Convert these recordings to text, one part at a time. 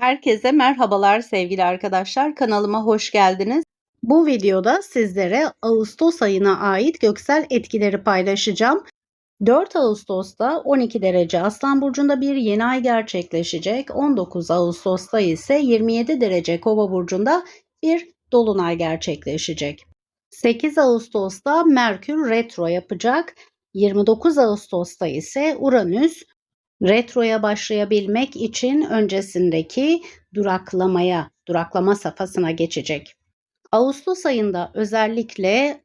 Herkese merhabalar sevgili arkadaşlar. Kanalıma hoş geldiniz. Bu videoda sizlere Ağustos ayına ait göksel etkileri paylaşacağım. 4 Ağustos'ta 12 derece Aslan Burcu'nda bir yeni ay gerçekleşecek. 19 Ağustos'ta ise 27 derece Kova Burcu'nda bir dolunay gerçekleşecek. 8 Ağustos'ta Merkür retro yapacak. 29 Ağustos'ta ise Uranüs retroya başlayabilmek için öncesindeki duraklamaya, duraklama safhasına geçecek. Ağustos ayında özellikle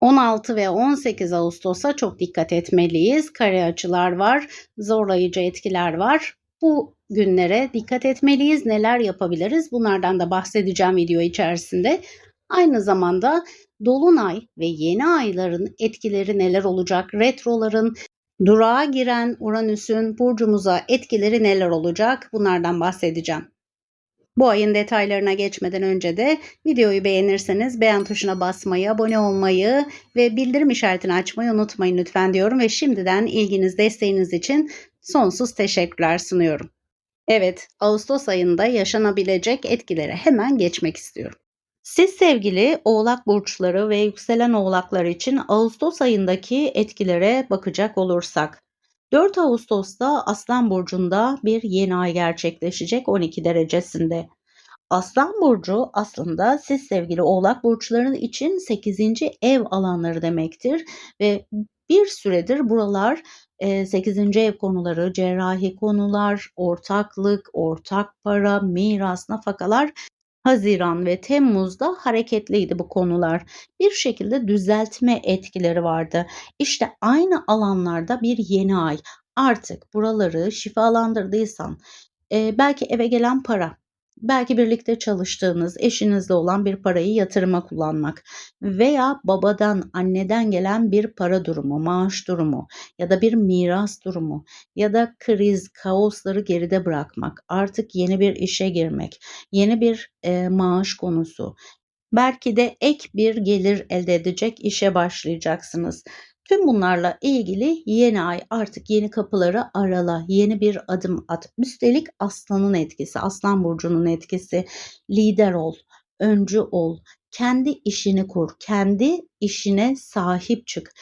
16 ve 18 Ağustos'a çok dikkat etmeliyiz. Kare açılar var, zorlayıcı etkiler var. Bu günlere dikkat etmeliyiz. Neler yapabiliriz? Bunlardan da bahsedeceğim video içerisinde. Aynı zamanda dolunay ve yeni ayların etkileri neler olacak? Retroların Durağa giren Uranüs'ün burcumuza etkileri neler olacak? Bunlardan bahsedeceğim. Bu ayın detaylarına geçmeden önce de videoyu beğenirseniz beğen tuşuna basmayı, abone olmayı ve bildirim işaretini açmayı unutmayın lütfen diyorum ve şimdiden ilginiz, desteğiniz için sonsuz teşekkürler sunuyorum. Evet, Ağustos ayında yaşanabilecek etkilere hemen geçmek istiyorum. Siz sevgili oğlak burçları ve yükselen oğlaklar için Ağustos ayındaki etkilere bakacak olursak 4 Ağustos'ta Aslan Burcu'nda bir yeni ay gerçekleşecek 12 derecesinde. Aslan Burcu aslında siz sevgili oğlak burçlarının için 8. ev alanları demektir ve bir süredir buralar 8. ev konuları, cerrahi konular, ortaklık, ortak para, miras, nafakalar Haziran ve Temmuz'da hareketliydi bu konular. Bir şekilde düzeltme etkileri vardı. İşte aynı alanlarda bir yeni ay. Artık buraları şifalandırdıysan, belki eve gelen para, Belki birlikte çalıştığınız, eşinizle olan bir parayı yatırıma kullanmak veya babadan, anneden gelen bir para durumu, maaş durumu ya da bir miras durumu ya da kriz, kaosları geride bırakmak, artık yeni bir işe girmek, yeni bir e, maaş konusu, belki de ek bir gelir elde edecek işe başlayacaksınız. Tüm bunlarla ilgili yeni ay artık yeni kapıları arala, yeni bir adım at. Üstelik aslanın etkisi, aslan burcunun etkisi. Lider ol, öncü ol, kendi işini kur, kendi işine sahip çık.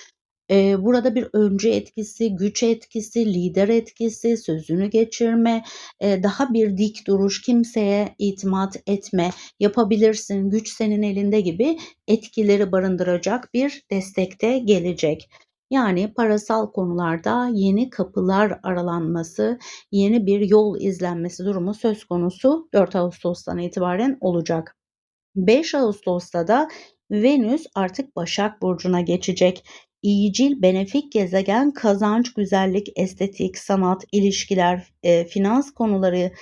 Burada bir öncü etkisi, güç etkisi, lider etkisi, sözünü geçirme, daha bir dik duruş, kimseye itimat etme, yapabilirsin, güç senin elinde gibi etkileri barındıracak bir destekte gelecek. Yani parasal konularda yeni kapılar aralanması, yeni bir yol izlenmesi durumu söz konusu 4 Ağustos'tan itibaren olacak. 5 Ağustos'ta da Venüs artık Başak Burcu'na geçecek iyicil, benefik gezegen kazanç, güzellik, estetik, sanat, ilişkiler, e, finans konuları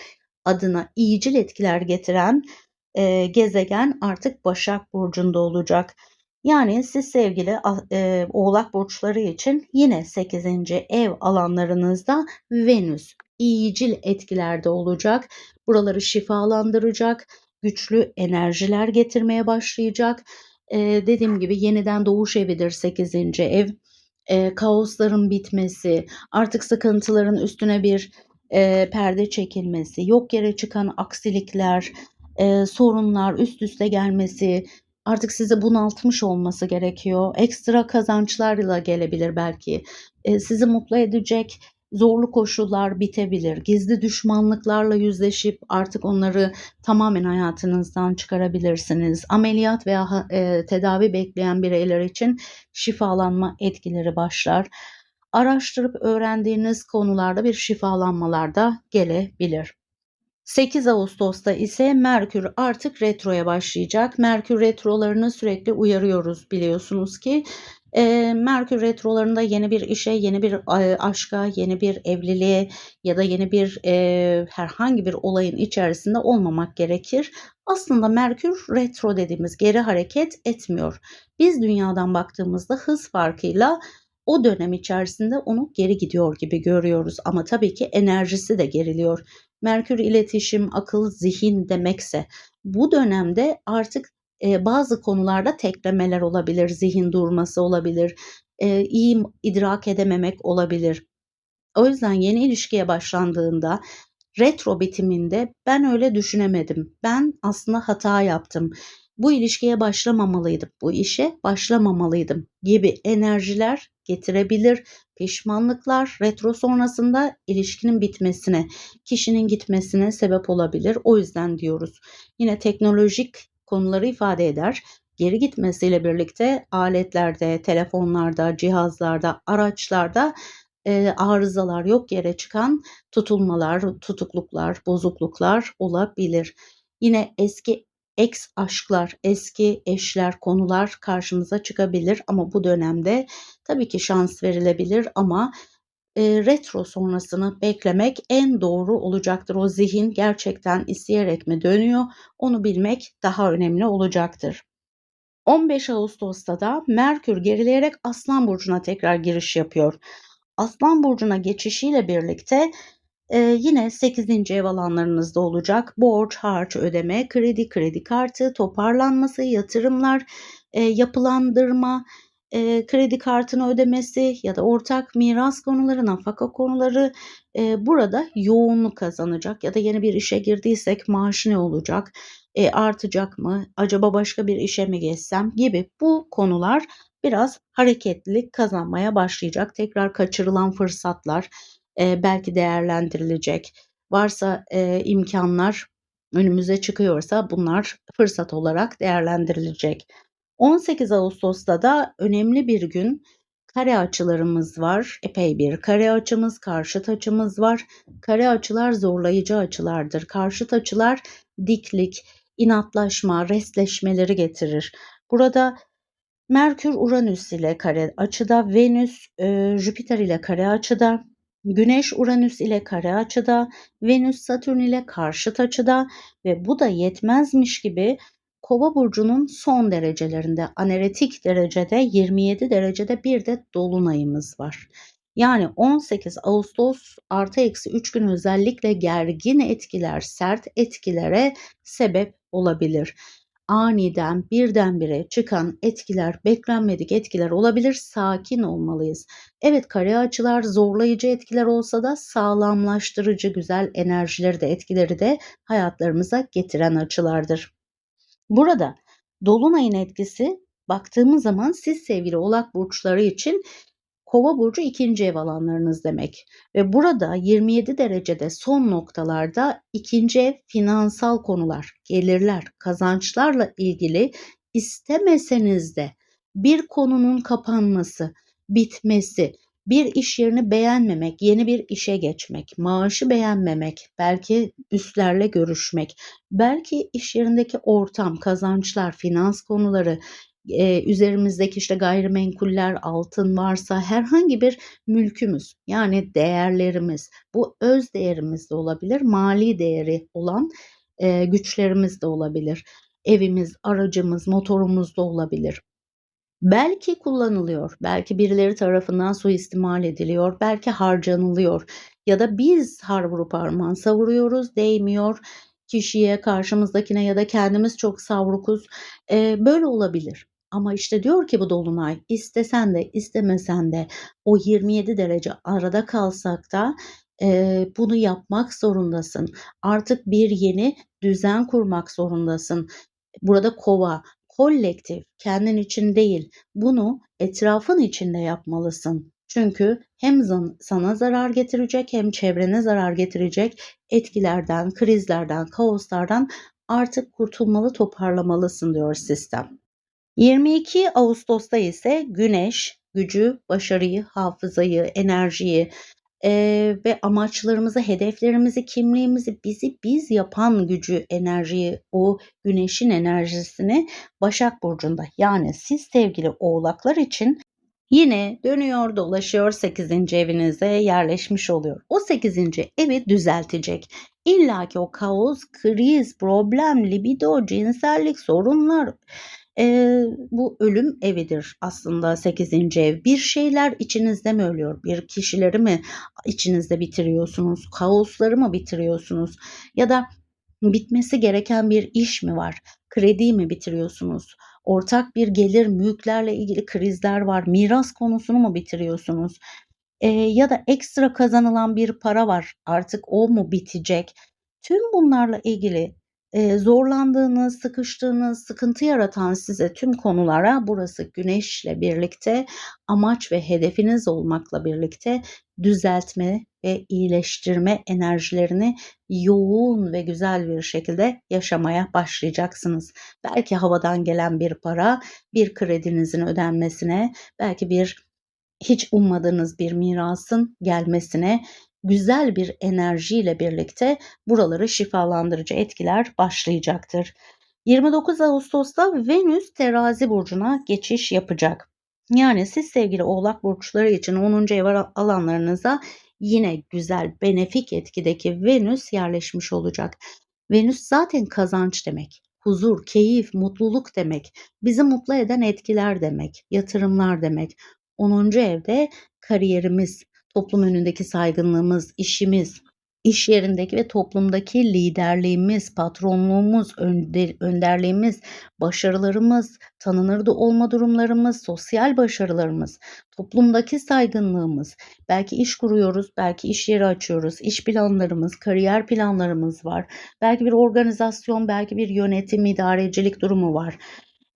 adına iyicil etkiler getiren e, gezegen artık Başak Burcu'nda olacak. Yani siz sevgili e, oğlak burçları için yine 8. ev alanlarınızda Venüs iyicil etkilerde olacak. Buraları şifalandıracak, güçlü enerjiler getirmeye başlayacak e, dediğim gibi yeniden doğuş evidir 8. ev. E, kaosların bitmesi, artık sıkıntıların üstüne bir e, perde çekilmesi, yok yere çıkan aksilikler, e, sorunlar üst üste gelmesi, artık sizi bunaltmış olması gerekiyor. Ekstra kazançlarla gelebilir belki. E, sizi mutlu edecek zorlu koşullar bitebilir. Gizli düşmanlıklarla yüzleşip artık onları tamamen hayatınızdan çıkarabilirsiniz. Ameliyat veya e, tedavi bekleyen bireyler için şifalanma etkileri başlar. Araştırıp öğrendiğiniz konularda bir şifalanmalar da gelebilir. 8 Ağustos'ta ise Merkür artık retroya başlayacak. Merkür retrolarını sürekli uyarıyoruz biliyorsunuz ki e, Merkür retrolarında yeni bir işe, yeni bir e, aşka, yeni bir evliliğe ya da yeni bir e, herhangi bir olayın içerisinde olmamak gerekir. Aslında Merkür retro dediğimiz geri hareket etmiyor. Biz dünyadan baktığımızda hız farkıyla o dönem içerisinde onu geri gidiyor gibi görüyoruz ama tabii ki enerjisi de geriliyor. Merkür iletişim, akıl, zihin demekse bu dönemde artık e, bazı konularda teklemeler olabilir, zihin durması olabilir, e, iyi idrak edememek olabilir. O yüzden yeni ilişkiye başlandığında retro bitiminde ben öyle düşünemedim. Ben aslında hata yaptım. Bu ilişkiye başlamamalıydım. Bu işe başlamamalıydım gibi enerjiler getirebilir. Pişmanlıklar retro sonrasında ilişkinin bitmesine, kişinin gitmesine sebep olabilir. O yüzden diyoruz. Yine teknolojik konuları ifade eder. Geri gitmesiyle birlikte aletlerde, telefonlarda, cihazlarda, araçlarda e, arızalar yok yere çıkan tutulmalar, tutukluklar, bozukluklar olabilir. Yine eski ex aşklar, eski eşler, konular karşımıza çıkabilir ama bu dönemde tabii ki şans verilebilir ama e, retro sonrasını beklemek en doğru olacaktır. O zihin gerçekten isteyerek mi dönüyor onu bilmek daha önemli olacaktır. 15 Ağustos'ta da Merkür gerileyerek Aslan Burcu'na tekrar giriş yapıyor. Aslan Burcu'na geçişiyle birlikte e, yine 8. ev alanlarınızda olacak. Borç, harç ödeme, kredi, kredi kartı, toparlanması, yatırımlar, e, yapılandırma, e, kredi kartını ödemesi ya da ortak miras konuları, nafaka konuları e, burada yoğunluk kazanacak ya da yeni bir işe girdiysek maaş ne olacak, e, artacak mı, acaba başka bir işe mi geçsem gibi bu konular biraz hareketlilik kazanmaya başlayacak. Tekrar kaçırılan fırsatlar e, belki değerlendirilecek. Varsa e, imkanlar önümüze çıkıyorsa bunlar fırsat olarak değerlendirilecek. 18 Ağustos'ta da önemli bir gün kare açılarımız var. Epey bir kare açımız, karşıt açımız var. Kare açılar zorlayıcı açılardır. Karşıt açılar diklik, inatlaşma, restleşmeleri getirir. Burada Merkür Uranüs ile kare açıda, Venüs e, Jüpiter ile kare açıda, Güneş Uranüs ile kare açıda, Venüs Satürn ile karşıt açıda ve bu da yetmezmiş gibi Kova burcunun son derecelerinde, aneretik derecede 27 derecede bir de dolunayımız var. Yani 18 Ağustos artı eksi 3 gün özellikle gergin etkiler, sert etkilere sebep olabilir. Aniden birdenbire çıkan etkiler, beklenmedik etkiler olabilir. Sakin olmalıyız. Evet kare açılar zorlayıcı etkiler olsa da sağlamlaştırıcı güzel enerjileri de etkileri de hayatlarımıza getiren açılardır. Burada dolunayın etkisi baktığımız zaman siz sevgili oğlak burçları için Kova burcu ikinci ev alanlarınız demek. Ve burada 27 derecede son noktalarda ikinci ev finansal konular, gelirler, kazançlarla ilgili istemeseniz de bir konunun kapanması, bitmesi, bir iş yerini beğenmemek, yeni bir işe geçmek, maaşı beğenmemek, belki üstlerle görüşmek, belki iş yerindeki ortam, kazançlar, finans konuları, e, üzerimizdeki işte gayrimenkuller, altın varsa herhangi bir mülkümüz yani değerlerimiz bu öz değerimiz de olabilir, mali değeri olan e, güçlerimiz de olabilir. Evimiz, aracımız, motorumuz da olabilir. Belki kullanılıyor, belki birileri tarafından suistimal ediliyor, belki harcanılıyor ya da biz har vurup harman savuruyoruz, değmiyor kişiye, karşımızdakine ya da kendimiz çok savrukuz. Ee, böyle olabilir. Ama işte diyor ki bu dolunay istesen de istemesen de o 27 derece arada kalsak da e, bunu yapmak zorundasın. Artık bir yeni düzen kurmak zorundasın. Burada kova, kolektif, kendin için değil, bunu etrafın içinde yapmalısın. Çünkü hem sana zarar getirecek hem çevrene zarar getirecek etkilerden, krizlerden, kaoslardan artık kurtulmalı, toparlamalısın diyor sistem. 22 Ağustos'ta ise Güneş gücü, başarıyı, hafızayı, enerjiyi e, ve amaçlarımızı, hedeflerimizi, kimliğimizi, bizi biz yapan gücü, enerjiyi, o güneşin enerjisini Başak Burcu'nda yani siz sevgili oğlaklar için yine dönüyor dolaşıyor 8. evinize yerleşmiş oluyor. O 8. evi düzeltecek. İlla ki o kaos, kriz, problem, libido, cinsellik, sorunlar, e, bu ölüm evidir aslında 8. ev. Bir şeyler içinizde mi ölüyor? Bir kişileri mi içinizde bitiriyorsunuz? Kaosları mı bitiriyorsunuz? Ya da bitmesi gereken bir iş mi var? Kredi mi bitiriyorsunuz? Ortak bir gelir, mülklerle ilgili krizler var. Miras konusunu mu bitiriyorsunuz? Eee, ya da ekstra kazanılan bir para var. Artık o mu bitecek? Tüm bunlarla ilgili, eee, zorlandığınız, sıkıştığınız, sıkıntı yaratan size tüm konulara burası Güneş'le birlikte amaç ve hedefiniz olmakla birlikte düzeltme ve iyileştirme enerjilerini yoğun ve güzel bir şekilde yaşamaya başlayacaksınız. Belki havadan gelen bir para, bir kredinizin ödenmesine, belki bir hiç ummadığınız bir mirasın gelmesine, güzel bir enerjiyle birlikte buraları şifalandırıcı etkiler başlayacaktır. 29 Ağustos'ta Venüs Terazi burcuna geçiş yapacak. Yani siz sevgili Oğlak burçları için 10. ev alanlarınıza yine güzel benefik etkideki Venüs yerleşmiş olacak. Venüs zaten kazanç demek. Huzur, keyif, mutluluk demek. Bizi mutlu eden etkiler demek. Yatırımlar demek. 10. evde kariyerimiz, toplum önündeki saygınlığımız, işimiz, iş yerindeki ve toplumdaki liderliğimiz, patronluğumuz, önder, önderliğimiz, başarılarımız, tanınır da olma durumlarımız, sosyal başarılarımız, toplumdaki saygınlığımız, belki iş kuruyoruz, belki iş yeri açıyoruz, iş planlarımız, kariyer planlarımız var. Belki bir organizasyon, belki bir yönetim, idarecilik durumu var.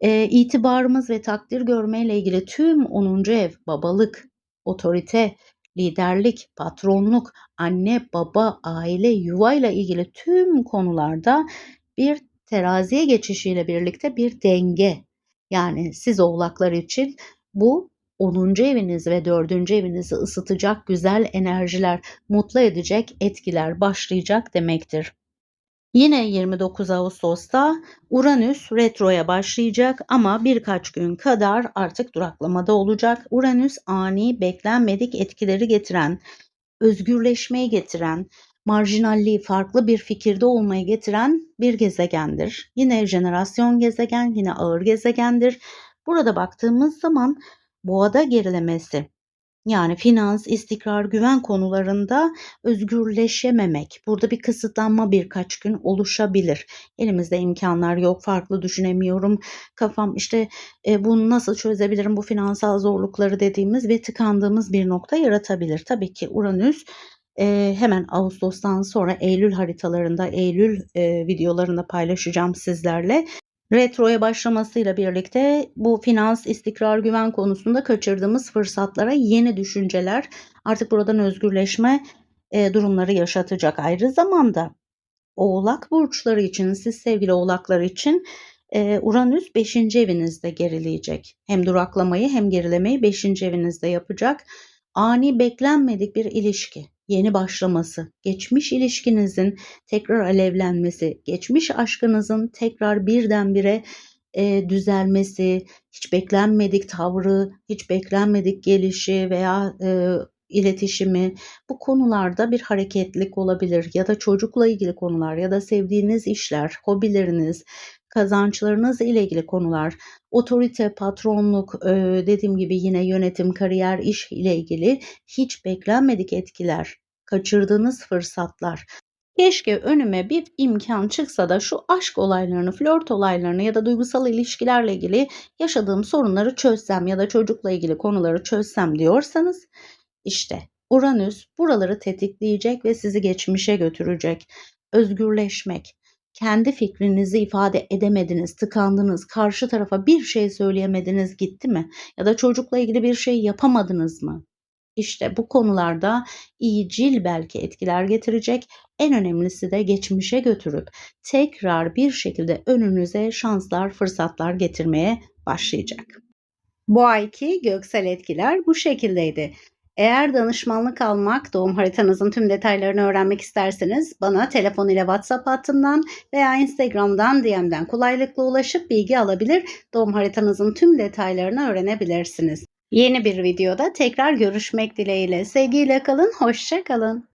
E, itibarımız ve takdir görmeyle ilgili tüm 10. ev, babalık, otorite, liderlik, patronluk, anne, baba, aile, yuvayla ilgili tüm konularda bir teraziye geçişiyle birlikte bir denge. Yani siz oğlaklar için bu 10. eviniz ve 4. evinizi ısıtacak güzel enerjiler, mutlu edecek etkiler başlayacak demektir. Yine 29 Ağustos'ta Uranüs retroya başlayacak ama birkaç gün kadar artık duraklamada olacak. Uranüs ani, beklenmedik etkileri getiren, özgürleşmeyi getiren, marjinalliği farklı bir fikirde olmayı getiren bir gezegendir. Yine jenerasyon gezegen, yine ağır gezegendir. Burada baktığımız zaman boğada gerilemesi, yani finans, istikrar, güven konularında özgürleşememek. Burada bir kısıtlanma birkaç gün oluşabilir. Elimizde imkanlar yok, farklı düşünemiyorum. Kafam işte e, bunu nasıl çözebilirim bu finansal zorlukları dediğimiz ve tıkandığımız bir nokta yaratabilir. Tabii ki Uranüs e, hemen Ağustos'tan sonra Eylül haritalarında, Eylül e, videolarında paylaşacağım sizlerle. Retroya başlamasıyla birlikte bu finans, istikrar, güven konusunda kaçırdığımız fırsatlara yeni düşünceler, artık buradan özgürleşme e, durumları yaşatacak. Ayrı zamanda Oğlak burçları için, siz sevgili Oğlaklar için e, Uranüs 5. evinizde gerileyecek. Hem duraklamayı hem gerilemeyi 5. evinizde yapacak. Ani beklenmedik bir ilişki yeni başlaması, geçmiş ilişkinizin tekrar alevlenmesi, geçmiş aşkınızın tekrar birdenbire e, düzelmesi, hiç beklenmedik tavrı, hiç beklenmedik gelişi veya e, iletişimi bu konularda bir hareketlik olabilir ya da çocukla ilgili konular ya da sevdiğiniz işler, hobileriniz, kazançlarınız ile ilgili konular, otorite, patronluk, dediğim gibi yine yönetim, kariyer, iş ile ilgili hiç beklenmedik etkiler, kaçırdığınız fırsatlar. Keşke önüme bir imkan çıksa da şu aşk olaylarını, flört olaylarını ya da duygusal ilişkilerle ilgili yaşadığım sorunları çözsem ya da çocukla ilgili konuları çözsem diyorsanız işte Uranüs buraları tetikleyecek ve sizi geçmişe götürecek. Özgürleşmek, kendi fikrinizi ifade edemediniz, tıkandınız, karşı tarafa bir şey söyleyemediniz gitti mi? Ya da çocukla ilgili bir şey yapamadınız mı? İşte bu konularda iyicil belki etkiler getirecek. En önemlisi de geçmişe götürüp tekrar bir şekilde önünüze şanslar, fırsatlar getirmeye başlayacak. Bu ayki göksel etkiler bu şekildeydi. Eğer danışmanlık almak, doğum haritanızın tüm detaylarını öğrenmek isterseniz bana telefon ile WhatsApp hattından veya Instagram'dan DM'den kolaylıkla ulaşıp bilgi alabilir, doğum haritanızın tüm detaylarını öğrenebilirsiniz. Yeni bir videoda tekrar görüşmek dileğiyle. Sevgiyle kalın, hoşça kalın.